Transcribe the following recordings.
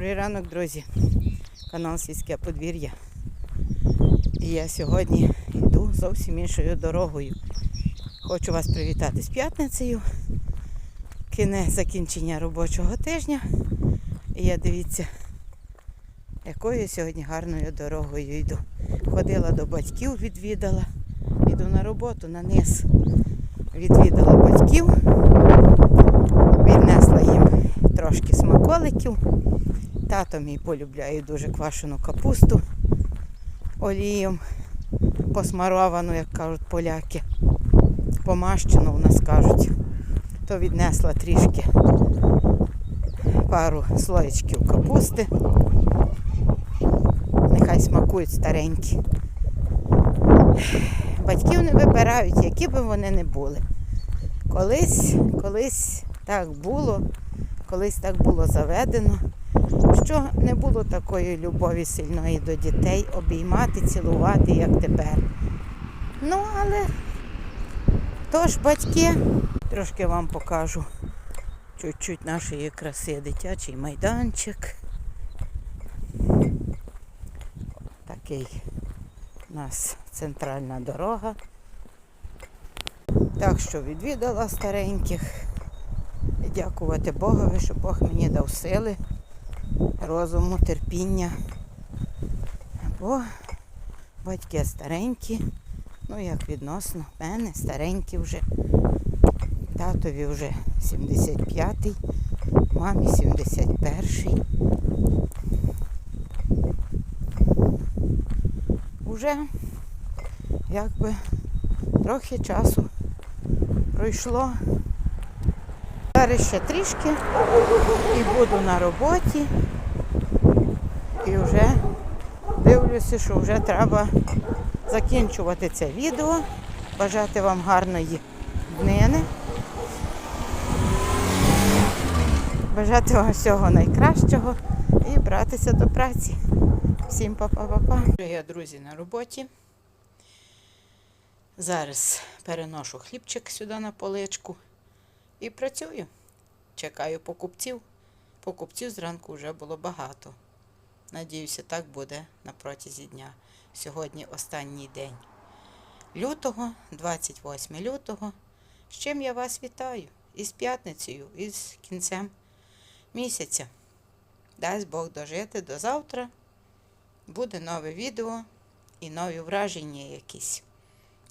Добрий ранок, друзі. Канал Сільське подвір'я. І я сьогодні йду зовсім іншою дорогою. Хочу вас привітати з п'ятницею. Кінець закінчення робочого тижня. І я дивіться, якою сьогодні гарною дорогою йду. Ходила до батьків, відвідала. Йду на роботу на низ. Відвідала батьків, віднесла їм трошки смаколиків. Тато мій полюбляє дуже квашену капусту олієм, посмаровану, як кажуть поляки. Помащену у нас кажуть. То віднесла трішки пару слоєчків капусти. Нехай смакують старенькі. Батьків не вибирають, які би вони не були. Колись, колись так було, колись так було заведено, що не було такої любові сильної до дітей, обіймати, цілувати, як тепер. Ну, але тож батьки, трошки вам покажу чуть-чуть нашої краси, дитячий майданчик. Такий у нас центральна дорога. Так що відвідала стареньких. Дякувати Богові, що Бог мені дав сили, розуму, терпіння. Бо батьки старенькі, ну як відносно мене, старенькі вже. Татові вже 75-й, мамі 71-й. Уже якби трохи часу пройшло. Зараз ще трішки і буду на роботі. І вже дивлюся, що вже треба закінчувати це відео. Бажати вам гарної днини. Бажати вам всього найкращого і братися до праці. Всім па-па-па-па. Я, друзі, на роботі. Зараз переношу хлібчик сюди на поличку і працюю. Чекаю покупців. Покупців зранку вже було багато. Надіюся, так буде на протязі дня. Сьогодні останній день лютого, 28 лютого. З чим я вас вітаю? Із п'ятницею, із кінцем місяця. Дасть Бог дожити до завтра. Буде нове відео і нові враження якісь.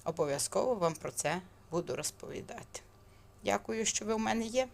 Обов'язково вам про це буду розповідати. Дякую, що ви в мене є.